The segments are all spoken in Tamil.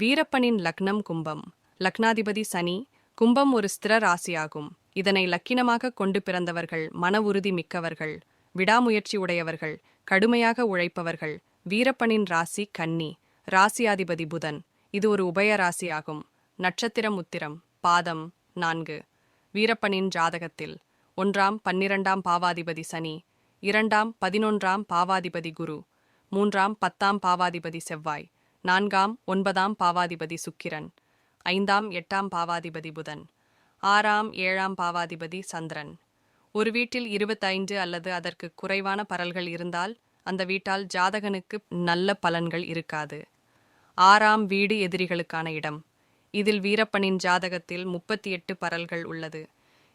வீரப்பனின் லக்னம் கும்பம். லக்னாதிபதி சனி கும்பம் ஒரு ஸ்திர ராசியாகும். இதனை லக்கினமாக கொண்டு பிறந்தவர்கள் மன உறுதி மிக்கவர்கள் விடாமுயற்சி உடையவர்கள் கடுமையாக உழைப்பவர்கள் வீரப்பனின் ராசி கன்னி ராசியாதிபதி புதன். இது ஒரு உபய ராசியாகும். நட்சத்திரம் உத்திரம் பாதம் நான்கு. வீரப்பனின் ஜாதகத்தில் ஒன்றாம் பன்னிரண்டாம் பாவாதிபதி சனி இரண்டாம் பதினொன்றாம் பாவாதிபதி குரு மூன்றாம் பத்தாம் பாவாதிபதி செவ்வாய். நான்காம் ஒன்பதாம் பாவாதிபதி சுக்கிரன். ஐந்தாம் எட்டாம் பாவாதிபதி புதன். ஆறாம் ஏழாம் பாவாதிபதி சந்திரன். ஒரு வீட்டில் இருபத்தைந்து அல்லது அதற்கு குறைவான பரல்கள் இருந்தால் அந்த வீட்டால் ஜாதகனுக்கு நல்ல பலன்கள் இருக்காது. ஆறாம் வீடு எதிரிகளுக்கான இடம். இதில் வீரப்பனின் ஜாதகத்தில் முப்பத்தி எட்டு பரல்கள் உள்ளது.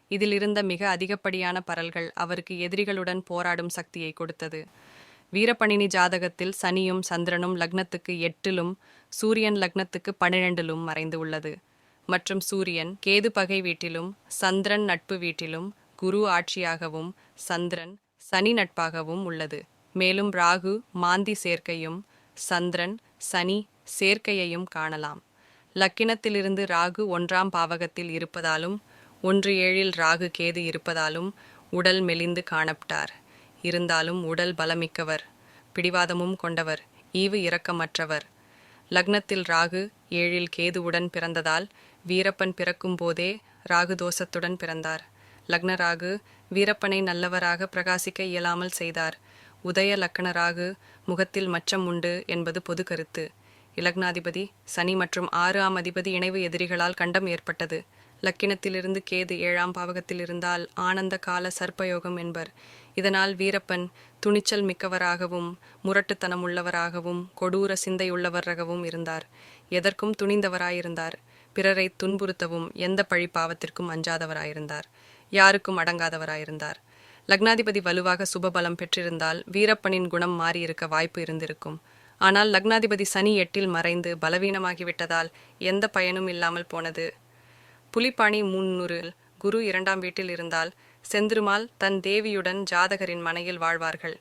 இதில் இருந்த மிக அதிகப்படியான பரல்கள் அவருக்கு எதிரிகளுடன் போராடும் சக்தியை கொடுத்தது. வீரப்பணினி ஜாதகத்தில் சனியும் சந்திரனும் லக்னத்துக்கு எட்டிலும் சூரியன் லக்னத்துக்கு பன்னிரெண்டிலும் மறைந்து உள்ளது. மற்றும் சூரியன் கேது பகை வீட்டிலும் சந்திரன் நட்பு வீட்டிலும் குரு ஆட்சியாகவும் சந்திரன் சனி நட்பாகவும் உள்ளது. மேலும் ராகு மாந்தி சேர்க்கையும் சந்திரன் சனி சேர்க்கையையும் காணலாம். லக்கினத்திலிருந்து ராகு ஒன்றாம் பாவகத்தில் இருப்பதாலும் ஒன்று ஏழில் ராகு கேது இருப்பதாலும் உடல் மெலிந்து காணப்பட்டார். இருந்தாலும் உடல் பலமிக்கவர் பிடிவாதமும் கொண்டவர் ஈவு இரக்கமற்றவர். லக்னத்தில் ராகு ஏழில் கேதுவுடன் பிறந்ததால் வீரப்பன் பிறக்கும் போதே ராகு தோஷத்துடன் பிறந்தார். லக்ன ராகு வீரப்பனை நல்லவராக பிரகாசிக்க இயலாமல் செய்தார். உதய லக்கண ராகு முகத்தில் மச்சம் உண்டு என்பது பொது கருத்து. இலக்னாதிபதி சனி மற்றும் ஆறாம் அதிபதி இணைவு எதிரிகளால் கண்டம் ஏற்பட்டது. லக்கினத்திலிருந்து கேது ஏழாம் பாவகத்தில் இருந்தால் ஆனந்த கால சர்ப்பயோகம் என்பர். இதனால் வீரப்பன் துணிச்சல் மிக்கவராகவும் முரட்டுத்தனம் உள்ளவராகவும் கொடூர சிந்தையுள்ளவராகவும் இருந்தார். எதற்கும் துணிந்தவராயிருந்தார். பிறரை துன்புறுத்தவும் எந்த பழி பாவத்திற்கும் அஞ்சாதவராயிருந்தார். யாருக்கும் அடங்காதவராயிருந்தார். லக்னாதிபதி வலுவாக சுபபலம் பெற்றிருந்தால் வீரப்பனின் குணம் மாறியிருக்க வாய்ப்பு இருந்திருக்கும். ஆனால் லக்னாதிபதி சனி எட்டில் மறைந்து பலவீனமாகிவிட்டதால் எந்த பயனும் இல்லாமல் போனது. புலிப்பாணி முன்னூறு குரு இரண்டாம் வீட்டில் இருந்தால் செந்திருமால் தன் தேவியுடன் ஜாதகரின் மனையில் வாழ்வார்கள்.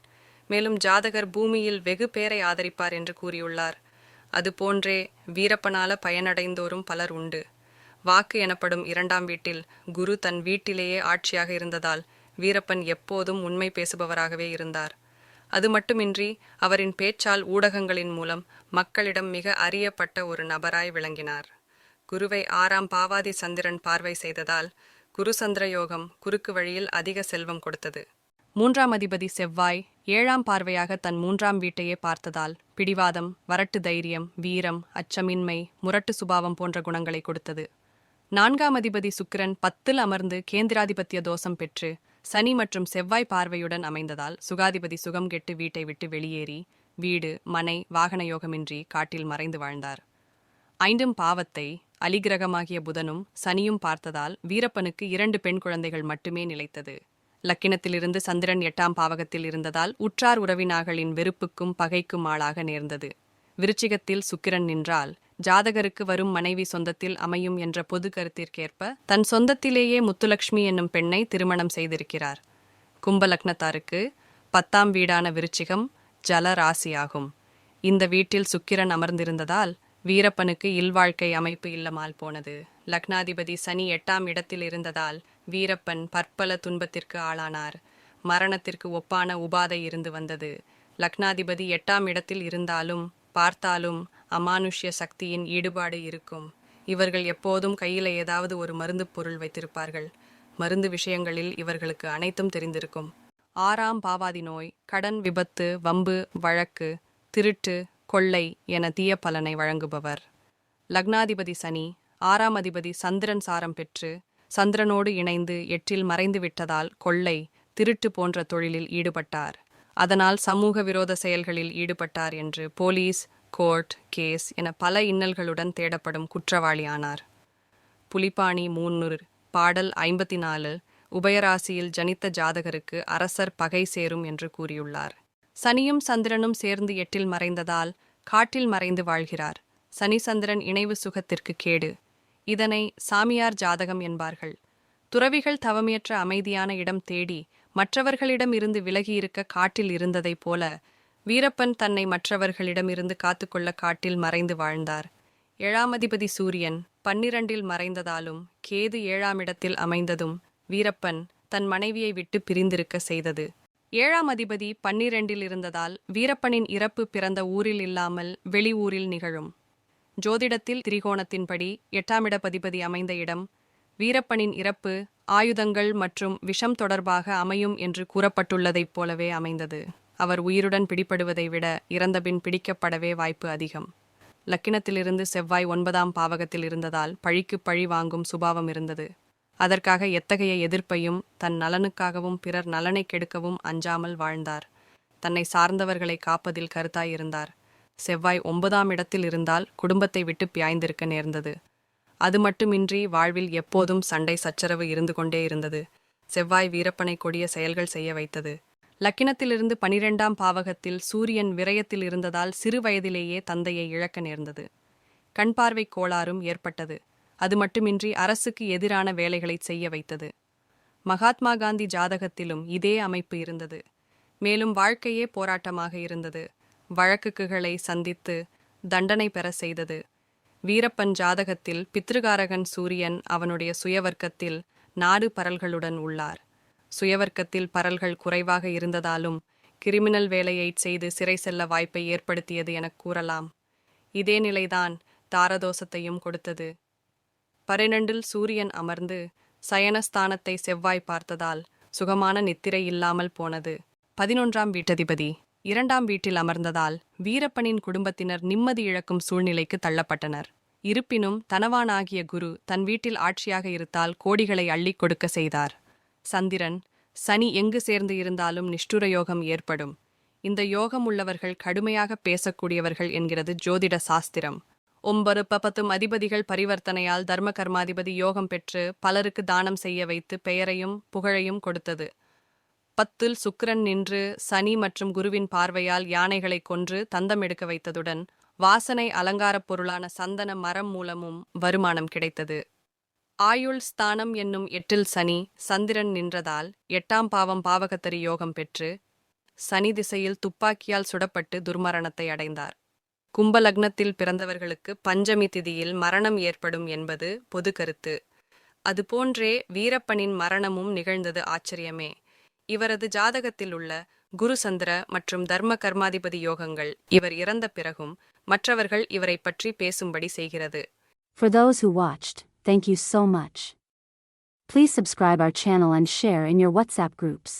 மேலும் ஜாதகர் பூமியில் வெகு பேரை ஆதரிப்பார் என்று கூறியுள்ளார். அதுபோன்றே வீரப்பனால பயனடைந்தோரும் பலர் உண்டு. வாக்கு எனப்படும் இரண்டாம் வீட்டில் குரு தன் வீட்டிலேயே ஆட்சியாக இருந்ததால் வீரப்பன் எப்போதும் உண்மை பேசுபவராகவே இருந்தார். அது மட்டுமின்றி அவரின் பேச்சால் ஊடகங்களின் மூலம் மக்களிடம் மிக அறியப்பட்ட ஒரு நபராய் விளங்கினார். குருவை ஆறாம் பாவாதி சந்திரன் பார்வை செய்ததால் குருசந்திர யோகம் குறுக்கு வழியில் அதிக செல்வம் கொடுத்தது. மூன்றாம் அதிபதி செவ்வாய் ஏழாம் பார்வையாக தன் மூன்றாம் வீட்டையே பார்த்ததால் பிடிவாதம் வரட்டு தைரியம் வீரம் அச்சமின்மை முரட்டு சுபாவம் போன்ற குணங்களை கொடுத்தது. நான்காம் அதிபதி சுக்கிரன் பத்தில் அமர்ந்து கேந்திராதிபத்திய தோஷம் பெற்று சனி மற்றும் செவ்வாய் பார்வையுடன் அமைந்ததால் சுகாதிபதி சுகம் கெட்டு வீட்டை விட்டு வெளியேறி வீடு மனை வாகன யோகமின்றி காட்டில் மறைந்து வாழ்ந்தார். ஐந்தும் பாவத்தை அலிகிரகமாகிய புதனும் சனியும் பார்த்ததால் வீரப்பனுக்கு இரண்டு பெண் குழந்தைகள் மட்டுமே நிலைத்தது. லக்கினத்திலிருந்து சந்திரன் எட்டாம் பாவகத்தில் இருந்ததால் உற்றார் உறவினார்களின் வெறுப்புக்கும் பகைக்கும் ஆளாக நேர்ந்தது. விருச்சிகத்தில் சுக்கிரன் நின்றால் ஜாதகருக்கு வரும் மனைவி சொந்தத்தில் அமையும் என்ற பொது கருத்திற்கேற்ப தன் சொந்தத்திலேயே முத்துலக்ஷ்மி என்னும் பெண்ணை திருமணம் செய்திருக்கிறார். கும்பலக்னத்தாருக்கு பத்தாம் வீடான விருச்சிகம் ஜல ராசியாகும் இந்த வீட்டில் சுக்கிரன் அமர்ந்திருந்ததால் வீரப்பனுக்கு இல்வாழ்க்கை அமைப்பு இல்லமால் போனது. லக்னாதிபதி சனி எட்டாம் இடத்தில் இருந்ததால் வீரப்பன் பற்பல துன்பத்திற்கு ஆளானார். மரணத்திற்கு ஒப்பான உபாதை இருந்து வந்தது. லக்னாதிபதி எட்டாம் இடத்தில் இருந்தாலும் பார்த்தாலும் அமானுஷ்ய சக்தியின் ஈடுபாடு இருக்கும். இவர்கள் எப்போதும் கையில் ஏதாவது ஒரு மருந்து பொருள் வைத்திருப்பார்கள். மருந்து விஷயங்களில் இவர்களுக்கு அனைத்தும் தெரிந்திருக்கும். ஆறாம் பாவாதி நோய் கடன் விபத்து வம்பு வழக்கு திருட்டு கொள்ளை என தீய பலனை வழங்குபவர். லக்னாதிபதி சனி ஆறாம் அதிபதி சந்திரன் சாரம் பெற்று சந்திரனோடு இணைந்து எட்டில் மறைந்து விட்டதால் கொள்ளை திருட்டு போன்ற தொழிலில் ஈடுபட்டார். அதனால் சமூக விரோத செயல்களில் ஈடுபட்டார் என்று போலீஸ் கோர்ட் கேஸ் என பல இன்னல்களுடன் தேடப்படும் குற்றவாளியானார். புலிப்பாணி மூன்னூர் பாடல் ஐம்பத்தி நாலு உபயராசியில் ஜனித்த ஜாதகருக்கு அரசர் பகை சேரும் என்று கூறியுள்ளார். சனியும் சந்திரனும் சேர்ந்து எட்டில் மறைந்ததால் காட்டில் மறைந்து வாழ்கிறார். சனி சந்திரன் இணைவு சுகத்திற்கு கேடு. இதனை சாமியார் ஜாதகம் என்பார்கள். துறவிகள் தவமியற்ற அமைதியான இடம் தேடி மற்றவர்களிடம் இருந்து விலகியிருக்க காட்டில் இருந்ததைப் போல வீரப்பன் தன்னை மற்றவர்களிடமிருந்து காத்துக்கொள்ள காட்டில் மறைந்து வாழ்ந்தார். ஏழாமதிபதி சூரியன் பன்னிரண்டில் மறைந்ததாலும் கேது ஏழாம் இடத்தில் அமைந்ததும் வீரப்பன் தன் மனைவியை விட்டு பிரிந்திருக்க செய்தது. ஏழாம் அதிபதி பன்னிரண்டில் இருந்ததால் வீரப்பனின் இறப்பு பிறந்த ஊரில் இல்லாமல் வெளி ஊரில் நிகழும். ஜோதிடத்தில் திரிகோணத்தின்படி எட்டாம் இடபதிபதி அமைந்த இடம் வீரப்பனின் இறப்பு ஆயுதங்கள் மற்றும் விஷம் தொடர்பாக அமையும் என்று கூறப்பட்டுள்ளதைப் போலவே அமைந்தது. அவர் உயிருடன் பிடிபடுவதை விட இறந்தபின் பிடிக்கப்படவே வாய்ப்பு அதிகம். லக்கினத்திலிருந்து செவ்வாய் ஒன்பதாம் பாவகத்தில் இருந்ததால் பழிக்கு பழி வாங்கும் சுபாவம் இருந்தது. அதற்காக எத்தகைய எதிர்ப்பையும் தன் நலனுக்காகவும் பிறர் நலனை கெடுக்கவும் அஞ்சாமல் வாழ்ந்தார். தன்னை சார்ந்தவர்களை காப்பதில் கருத்தாயிருந்தார். செவ்வாய் ஒன்பதாம் இடத்தில் இருந்தால் குடும்பத்தை விட்டு பியாய்ந்திருக்க நேர்ந்தது. அது மட்டுமின்றி வாழ்வில் எப்போதும் சண்டை சச்சரவு இருந்து கொண்டே இருந்தது. செவ்வாய் வீரப்பனை கொடிய செயல்கள் செய்ய வைத்தது. லக்கினத்திலிருந்து பனிரெண்டாம் பாவகத்தில் சூரியன் விரயத்தில் இருந்ததால் சிறு வயதிலேயே தந்தையை இழக்க நேர்ந்தது. கண்பார்வை கோளாறும் ஏற்பட்டது. அது மட்டுமின்றி அரசுக்கு எதிரான வேலைகளை செய்ய வைத்தது. மகாத்மா காந்தி ஜாதகத்திலும் இதே அமைப்பு இருந்தது. மேலும் வாழ்க்கையே போராட்டமாக இருந்தது. வழக்குகளை சந்தித்து தண்டனை பெற செய்தது. வீரப்பன் ஜாதகத்தில் பித்ருகாரகன் சூரியன் அவனுடைய சுயவர்க்கத்தில் நாடு பரல்களுடன் உள்ளார். சுயவர்க்கத்தில் பரல்கள் குறைவாக இருந்ததாலும் கிரிமினல் வேலையை செய்து சிறை செல்ல வாய்ப்பை ஏற்படுத்தியது எனக் கூறலாம். இதே நிலைதான் தாரதோஷத்தையும் கொடுத்தது. பன்னிரண்டில் சூரியன் அமர்ந்து சயனஸ்தானத்தை செவ்வாய் பார்த்ததால் சுகமான நித்திரை இல்லாமல் போனது. பதினொன்றாம் வீட்டதிபதி. இரண்டாம் வீட்டில் அமர்ந்ததால் வீரப்பனின் குடும்பத்தினர் நிம்மதி இழக்கும் சூழ்நிலைக்கு தள்ளப்பட்டனர். இருப்பினும் தனவானாகிய குரு தன் வீட்டில் ஆட்சியாக இருத்தால் கோடிகளை அள்ளிக் கொடுக்க செய்தார். சந்திரன் சனி எங்கு சேர்ந்து இருந்தாலும் நிஷ்டுர யோகம் ஏற்படும். இந்த யோகம் உள்ளவர்கள் கடுமையாக பேசக்கூடியவர்கள் என்கிறது ஜோதிட சாஸ்திரம். ஒம்பரு பத்தும் அதிபதிகள் பரிவர்த்தனையால் தர்ம கர்மாதிபதி யோகம் பெற்று பலருக்கு தானம் செய்ய வைத்து பெயரையும் புகழையும் கொடுத்தது. பத்தில் சுக்கிரன் நின்று சனி மற்றும் குருவின் பார்வையால் யானைகளை கொன்று தந்தம் எடுக்க வைத்ததுடன் வாசனை அலங்காரப் பொருளான சந்தன மரம் மூலமும் வருமானம் கிடைத்தது. ஆயுள் ஸ்தானம் என்னும் எட்டில் சனி சந்திரன் நின்றதால் எட்டாம் பாவம் பாவகத்தரி யோகம் பெற்று சனி திசையில் துப்பாக்கியால் சுடப்பட்டு துர்மரணத்தை அடைந்தார். கும்ப லக்னத்தில் பிறந்தவர்களுக்கு பஞ்சமி திதியில் மரணம் ஏற்படும் என்பது பொது கருத்து அதுபோன்றே வீரப்பனின் மரணமும் நிகழ்ந்தது ஆச்சரியமே இவரது ஜாதகத்தில் உள்ள குரு சந்திர மற்றும் தர்ம கர்மாதிபதி யோகங்கள் இவர் இறந்த பிறகும் மற்றவர்கள் இவரை பற்றி பேசும்படி செய்கிறது For those who watched, thank you so much. Please subscribe our channel and share in your WhatsApp groups.